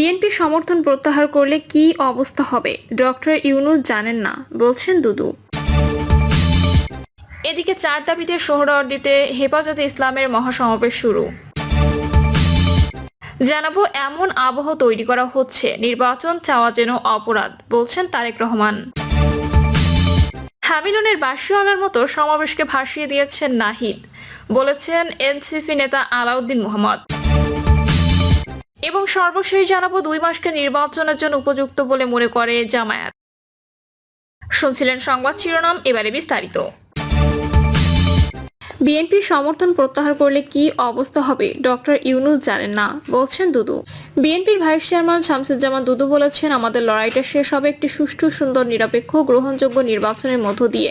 BNP সমর্থন প্রত্যাহার করলে কি অবস্থা হবে? ডক্টর ইউনুস জানেন না, বলছেন দুদু। এদিকে চার দাবিতে সোহরাওয়ার্দীতে হেফাজতে ইসলামের মহাসমাবেশ শুরু। জানাব, এমন আবহ তৈরি করা হচ্ছে, নির্বাচন চাওয়া যেন অপরাধ, বলছেন তারেক রহমান। হ্যামিলনের বাসিওয়ালার মতো সমাবেশকে ভাসিয়ে দিয়েছেন নাহিদ, বলেছেন এনসিপি নেতা আলাউদ্দিন মোহাম্মদ। এবং সর্বশেষ জানাব, দুই মাসকে নির্বাচনের জন্য উপযুক্ত বলে মনে করে জামায়াত। শুনছিলেন সংবাদ শিরোনাম, এবারে বিস্তারিত। বিএনপি সমর্থন প্রত্যাহার করলে কি অবস্থা হবে? ডক্টর ইউনুস জানেন না, বলছেন দুদু। বিএনপির ভাইস চেয়ারম্যান শামসুজ্জামান দুদু বলেছেন, আমাদের লড়াইটা শেষ হবে একটি সুষ্ঠু, সুন্দর, নিরপেক্ষ, গ্রহণযোগ্য নির্বাচনের মধ্য দিয়ে।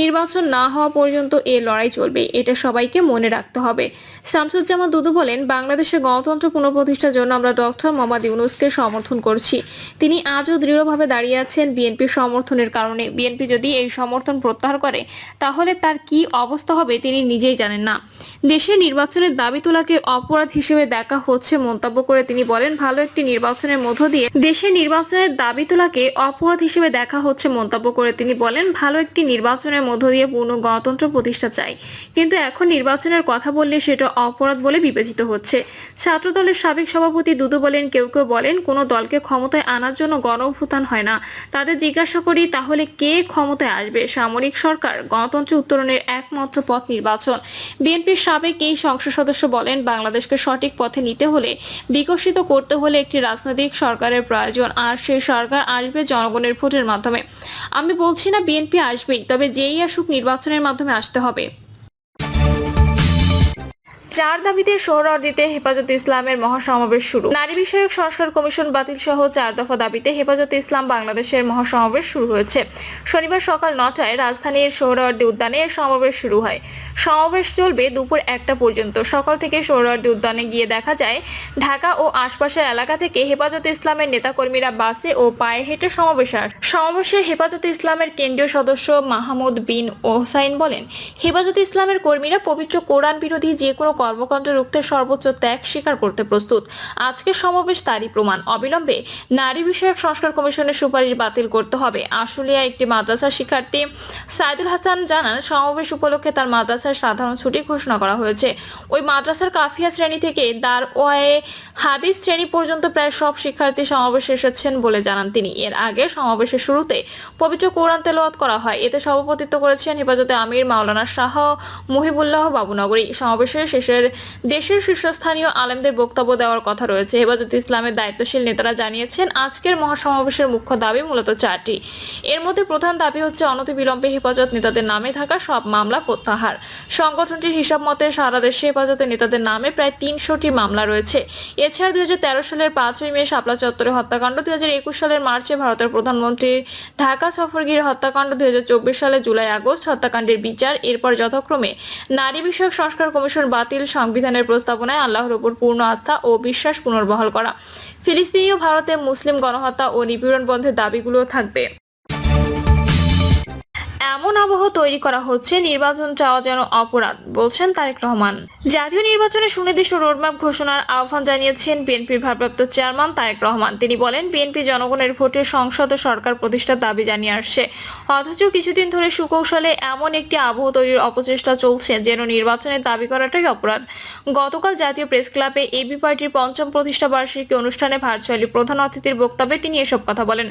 নির্বাচন না হওয়া পর্যন্ত এ লড়াই চলবে, এটা সবাইকে মনে রাখতে হবে। শামসুজ্জামান দুদু বলেন, বাংলাদেশে গণতন্ত্র পুনঃপ্রতিষ্ঠার জন্য আমরা ডক্টর মোহাম্মদ ইউনুসকে সমর্থন করছি। তিনি আজও দৃঢ়ভাবে দাঁড়িয়ে আছেন বিএনপির সমর্থনের কারণে। বিএনপি যদি এই সমর্থন প্রত্যাহার করে, তাহলে তার কি অবস্থা হবে তিনি নিজেই জানেন না। দেশে নির্বাচনের দাবি তোলাকে অপরাধ হিসেবে দেখা হচ্ছে মন্তব্য করে তিনি বলেন, ভালো একটি নির্বাচনের মধ্য দিয়ে দেশে নির্বাচনের দাবি তোলাকে অপরাধ হিসেবে দেখা হচ্ছে মন্তব্য করে তিনি বলেন, ভালো একটি নির্বাচনের মধ্য দিয়ে পূর্ণ গণতন্ত্র প্রতিষ্ঠা চাই। কিন্তু এখন নির্বাচনের কথা বললে সেটা অপরাধ বলে বিবেচিত হচ্ছে। ছাত্রদলের সাবেক সভাপতি দুদু বলেন, কেউ কেউ বলেন, কোনো দলকে ক্ষমতায় আনার জন্য গণ অভ্যুত্থান হয় না। তাদের জিজ্ঞাসা করি, তাহলে কে ক্ষমতায় আসবে? সামরিক সরকার, গণতন্ত্র উত্তরণের একমাত্র পথ নির্বাচন। বিএনপির সাবেক এই সংসদ সদস্য বলেন, বাংলাদেশকে সঠিক পথে নিতে হলে, বিকশিত করতে হলে একটি রাজনৈতিক সরকারের প্রয়োজন, আর সেই সরকার আসবে জনগণের ভোটের মাধ্যমে। আমি বলছি না বিএনপি আসবেই, তবে যেই আসুক নির্বাচনের মাধ্যমে আসতে হবে। চার দাবিতে সোহরাওয়ার্দীতে হেফাজতে ইসলামের মহাসমাবেশ শুরু। নারী বিষয়ক সংস্কার কমিশন বাতিল সহ চার দফা দাবিতে হেফাজতে ইসলাম বাংলাদেশের মহাসমাবেশ শুরু হয়েছে। শনিবার সকাল নটায় রাজধানীর সোহরাওয়ার্দী উদ্যানে সমাবেশ শুরু হয়। সমাবেশ চলবে দুপুর একটা পর্যন্ত। সকাল থেকে সোহরাওয়ার্দী উদ্যানে গিয়ে দেখা যায়, ঢাকা ও আশপাশের এলাকা থেকে হেফাজতে ইসলামের নেতাকর্মীরা বাসে ও পায়ে হেঁটে সমাবেশে আসে। সমাবেশে হেফাজতে ইসলামের কেন্দ্রীয় সদস্য মাহমুদ বিন ওহসাইন বলেন, হেফাজতে ইসলামের কর্মীরা পবিত্র কোরআন বিরোধী যে কোনো কর্মকাণ্ড রুখতে সর্বোচ্চ ত্যাগ স্বীকার করতে প্রস্তুত। আজকে সমাবেশ তারই প্রমাণ। অবিলম্বে নারী বিষয়ক সংস্কার কমিশনের সুপারিশ বাতিল করতে হবে। আশুলিয়া একটি মাদ্রাসা শিক্ষার্থী সাইদুল হাসান জানান, সমাবেশ উপলক্ষে তার মাদ্রাসার সাধারণ ছুটি ঘোষণা করা হয়েছে। ওই মাদ্রাসার কাফিয়া শ্রেণি থেকে দার ওয়ায়ে হাদিস শ্রেণি পর্যন্ত প্রায় সব শিক্ষার্থী সমাবেশে এসেছেন বলে জানান তিনি। এর আগে সমাবেশের শুরুতে পবিত্র কোরআন তেলাওয়াত করা হয়। এতে সভাপতিত্ব করেছেন হেফাজতে আমির মাওলানা শাহ মুহিবুল্লাহ বাবুনগরী। সমাবেশের শেষের দেশের শীর্ষস্থানীয় আলেমদের বক্তব্য দেওয়ার কথা রয়েছে। হেফাজতে ইসলামের দায়িত্বশীল নেতারা জানিয়েছেন, আজকের মহাসমাবেশের মুখ্য দাবি মূলত চারটি। এর মধ্যে প্রধান দাবি হচ্ছে অনতিবিলম্বে হেফাজত নেতাদের নামে থাকা সব মামলা প্রত্যাহার। সংগঠনটির হিসাব মতে সারা দেশে হেফাজতের নেতাদের নামে প্রায় তিনশোটি মামলা রয়েছে। এছাড়া দুই হাজার তেরো সালের পাঁচই মে শাপলা চত্বরে হত্যাকাণ্ড দুই সালের মার্চে ভারতের প্রধানমন্ত্রী ঢাকা সফর গিয়ে হত্যাকাণ্ড দুই হাজার চব্বিশ সালে জুলাই আগস্ট হত্যাকাণ্ডের বিচার, এরপর যথাক্রমে নারী বিষয়ক সংস্কার কমিশন বাতিল সংবিধানের প্রস্তাবনায় আল্লাহর উপর পূর্ণ আস্থা ও বিশ্বাস পুনর্বহাল করা। ফিলিস্তিনি ও ভারতে মুসলিম গণহত্যা ও নিপীড়ন বন্ধের দাবিগুলো থাকবে। এমন আবহ তৈরি করা হচ্ছে, নির্বাচন চাওয়া যেন অপরাধ, বলছেন তারেক রহমান। জাতীয় নির্বাচনে সুনির্দিষ্ট রোডম্যাপ ঘোষণার আহ্বান জানিয়েছেন বিএনপির ভারপ্রাপ্ত চেয়ারম্যান তারেক রহমান। তিনি বলেন, বিএনপি জনগণের ভোটে সংসদে সরকার প্রতিষ্ঠার দাবি জানিয়ে আসছে। অথচ কিছুদিন ধরে সুকৌশলে এমন একটি আবহ তৈরির অপচেষ্টা চলছে, যেন নির্বাচনের দাবি করাটাই অপরাধ। গতকাল জাতীয় প্রেস ক্লাবে এবি পার্টির পঞ্চম প্রতিষ্ঠা বার্ষিকী অনুষ্ঠানে ভার্চুয়ালি প্রধান অতিথির বক্তব্যে তিনি এসব কথা বলেন।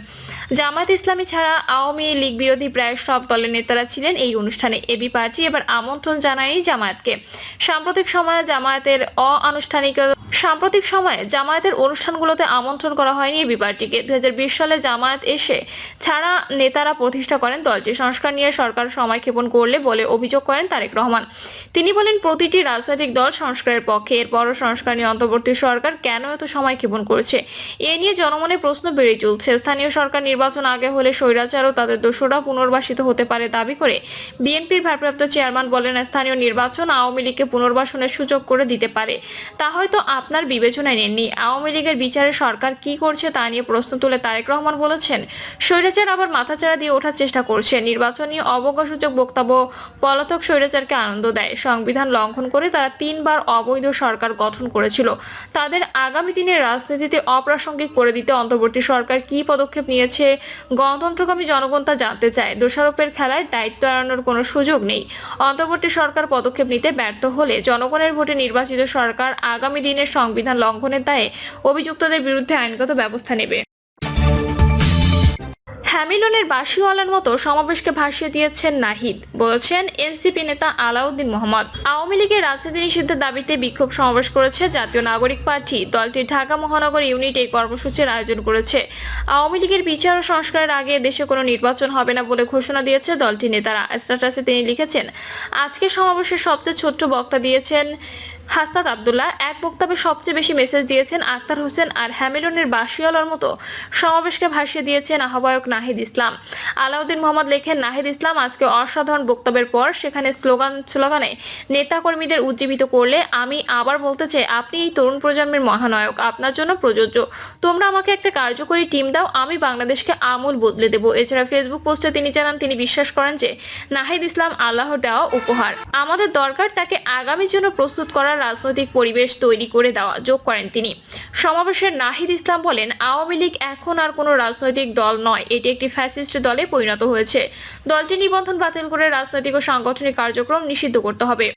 জামায়াত ইসলামী ছাড়া আওয়ামী লীগ বিরোধী প্রায় সব দলের নেতারা ছিলেন এই অনুষ্ঠানে এবি পার্টি এবার আমন্ত্রণ জানায় জামায়াতকে। সাম্প্রতিক সময়ে জামায়াতের অআনুষ্ঠানিক সাম্প্রতিক সময়ে জামায়াতের অনুষ্ঠানগুলোতে আমন্ত্রণ করা হয়নি এবি পার্টিকে দুই সালে জামায়াত এসে ছাড়া নেতারা প্রতিষ্ঠা করেন দলটি। সংস্কার নিয়ে সরকার সময় ক্ষেপণ করলে বলে অভিযোগ করেন তারেক রহমান। তিনি বলেন, প্রতিটি রাজনৈতিক দল সংস্কারের পক্ষে। এরপরও সংস্কার নিয়ে অন্তর্বর্তী সরকার কেন এত সময় ক্ষেপণ করেছে? এ নিয়ে জনমনে প্রশ্ন বেড়ে চলছে। স্থানীয় সরকার নির্বাচন আগে হলে স্বৈরাচার ও তাদের দোষরা পুনর্বাসিত হতে পারে দাবি করে বিএনপির ভারপ্রাপ্ত চেয়ারম্যান বলেন, স্থানীয় নির্বাচন আওয়ামী লীগকে পুনর্বাসনের সুযোগ করে দিতে পারে। তা হয়তো আপনার বিবেচনায় নেননি। আওয়ামী লীগের বিচারে সরকার কি করছে তা নিয়ে প্রশ্ন তুলে তারেক রহমান বলেছেন, স্বৈরাচার আবার মাথাচাড়া দিয়ে ওঠার চেষ্টা করছে। নির্বাচন নিয়ে অবজ্ঞাসূচক বক্তব্য পলাতক স্বৈরাচারকে আনন্দ দেয়। সংবিধান লঙ্ঘন করে তারা তিনবার অবৈধ সরকার গঠন করেছিল। তাদের আগামী দিনের রাজনীতিতে অপ্রাসঙ্গিক করে দিতে অন্তর্বর্তী সরকার কি পদক্ষেপ নিয়েছে গণতন্ত্রকামী জনগণ তা জানতে চায়। দোষারোপের খেলায় দায়িত্ব এড়ানোর কোনো সুযোগ নেই। অন্তর্বর্তী সরকার পদক্ষেপ নিতে ব্যর্থ হলে জনগণের ভোটে নির্বাচিত সরকার আগামী দিনের সংবিধান লঙ্ঘনের দায়ে অভিযুক্তদের বিরুদ্ধে আইনগত ব্যবস্থা নেবে। হ্যামিলনের বাসিওয়ালার মতো সমাবেশকে ভাসিয়ে দিয়েছেন নাহিদ, বলেছেন এনসিপি নেতা আলাউদ্দিন মোহাম্মদ। আওয়ামী লীগের রাজনীতি নিষিদ্ধের দাবিতে বিক্ষোভ সমাবেশ করেছে জাতীয় নাগরিক পার্টি। দলটি ঢাকা মহানগর ইউনিট এই কর্মসূচির আয়োজন করেছে। আওয়ামী লীগের বিচার ও সংস্কারের আগে দেশে কোনো নির্বাচন হবে না বলে ঘোষণা দিয়েছে দলটির নেতারা। স্ট্যাটাসে তিনি লিখেছেন, আজকে সমাবেশের সবচেয়ে ছোট্ট বক্তা দিয়েছেন হাসনাত আবদুল্লাহ এক বক্তব্যে সবচেয়ে বেশি মেসেজ দিয়েছেন আক্তার হোসেন আর হ্যামিলনের বাসিয়ালার মতো সমাবেশকে ভাসিয়ে দিয়েছেন আহ্বায়ক নাহিদ ইসলাম। আলাউদ্দিন মোহাম্মদ লেখেন, নাহিদ ইসলাম আজকে অসাধারণ বক্তব্যের পর সেখানে স্লোগান, স্লোগানে নেতাকর্মীদের উজ্জীবিত করলে আমি আবার বলতে চাই, আপনি এই তরুণ প্রজন্মের মহানায়ক, আপনার জন্য প্রযোজ্য। তোমরা আমাকে একটা কার্যকরী টিম দাও, আমি বাংলাদেশকে আমূল বদলে দেব। এছাড়া ফেসবুক পোস্টে তিনি জানান, তিনি বিশ্বাস করেন যে নাহিদ ইসলাম আল্লাহর দেওয়া উপহার। আমাদের দরকার তাকে আগামীর জন্য প্রস্তুত করার রাজনৈতিক পরিবেশ তৈরি করে দেওয়া, যোগ করেন তিনি। সমাবেশের নাহিদ ইসলাম বলেন, আওয়ামী লীগ এখন আর কোনো রাজনৈতিক দল নয়, এটি একটি ফ্যাসিস্ট দলে পরিণত হয়েছে। দলটি নিবন্ধন বাতিল করে রাজনৈতিক ও সাংগঠনিক কার্যক্রম নিষিদ্ধ করতে হবে।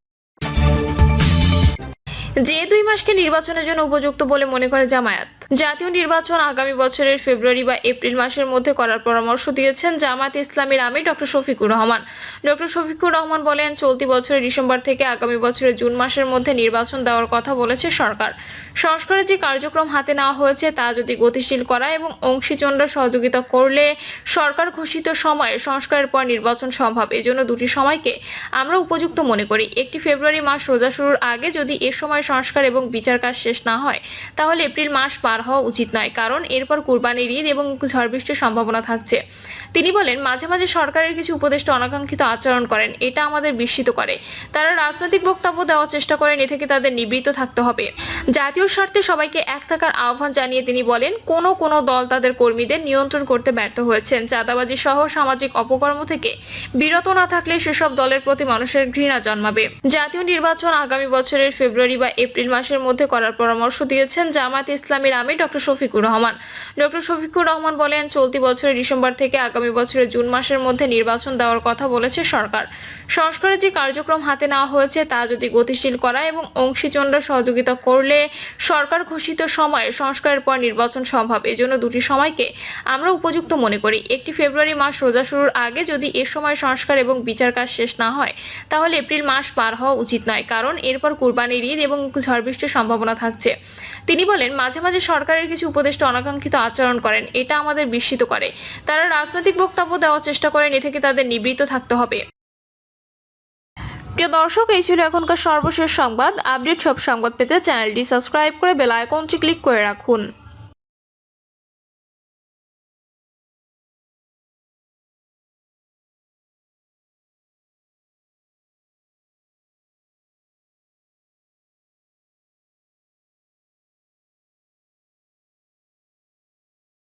যে দুই মাসকে নির্বাচনের জন্য উপযুক্ত বলে মনে করে জামায়াত। জাতীয় নির্বাচন আগামী বছরের ফেব্রুয়ারি বা এপ্রিল মাসের মধ্যে করার পরামর্শ দিয়েছেন জামায়াত ইসলামের আমি ডক্টর শফিকুর রহমান। ডক্টর শফিকুর রহমান বলেন, চলতি বছরের ডিসেম্বর থেকে আগামী বছরের জুন মাসের মধ্যে নির্বাচন দেওয়ার কথা বলেছে সরকার। সংস্কারের যে কার্যক্রম হাতে নেওয়া হয়েছে তা যদি গতিশীল করা এবং অংশীজনরা সহযোগিতা করলে সরকার ঘোষিত সময়ে সংস্কারের পর নির্বাচন সম্ভব। এজন্য দুটি সময়কে আমরা উপযুক্ত মনে করি। একটি ফেব্রুয়ারি মাস রোজা শুরুর আগে যদি এ সময় সংস্কার এবং বিচার কাজ শেষ না হয়, তাহলে এপ্রিল মাস পার হওয়া উচিত নয়। কারণ এরপর কুরবানির ঈদ এবং ঝড় বৃষ্টির সম্ভাবনা থাকছে। তিনি বলেন, মাঝে মাঝে সরকারের কিছু উপদেষ্টা অনাকাঙ্ক্ষিত আচরণ করেন, এটা আমাদের বিস্মিত করে। তারা রাজনৈতিক বক্তব্য দেওয়ার চেষ্টা করেন, এ থেকে তাদের নিবৃত্ত থাকতে হবে। জাতীয় স্বার্থে সবাইকে এক থাকার আহ্বান জানিয়ে তিনি বলেন, কোন কোন দল তাদের কর্মীদের নিয়ন্ত্রণ করতে ব্যর্থ হয়েছেন। চাঁদাবাজি সহ সামাজিক অপকর্ম থেকে বিরত না থাকলে সেসব দলের প্রতি মানুষের ঘৃণা জন্মাবে। জাতীয় নির্বাচন আগামী বছরের ফেব্রুয়ারি বা এপ্রিল মাসের মধ্যে করার পরামর্শ দিয়েছেন জামাত ইসলামের আমির ডক্টর শফিকুর রহমান। ডক্টর শফিকুর রহমান বলেন, চলতি বছরের ডিসেম্বর থেকে আগামী বছরের জুন মাসের মধ্যে নির্বাচন দেওয়ার কথা বলেছে সরকার। সংস্কারের যে কার্যক্রম হাতে নেওয়া হয়েছে, তা যদি গতিশীল করা এবং অংশীজনরা সহযোগিতা করলে সরকার ঘোষিত সময়ে সংস্কারের পর নির্বাচন সম্ভব। এজন্য দুটি সময়কে আমরা উপযুক্ত মনে করি। একটি ফেব্রুয়ারি মাস রোজা শুরুর আগে যদি এ সময় সংস্কার এবং বিচার কাজ শেষ না হয়, তাহলে এপ্রিল মাস পার হওয়া উচিত নয়। কারণ এরপর কুরবানির ঈদ এবং ঝড় বৃষ্টির সম্ভাবনা থাকছে। তিনি বলেন, মাঝে মাঝে সরকারের কিছু উপদেষ্টা অনাকাঙ্ক্ষিত আচরণ করেন, এটা আমাদের বিস্মিত করে। তারা রাজনৈতিক বক্তব্য দেওয়ার চেষ্টা করেন, এ থেকে তাদের নিবৃত্ত থাকতে হবে। প্রিয় দর্শক, এই ছিল এখনকার সর্বশেষ সংবাদ। আপডেট সব সংবাদ পেতে চ্যানেলটি সাবস্ক্রাইব করে বেল আইকনটি ক্লিক করে রাখুন।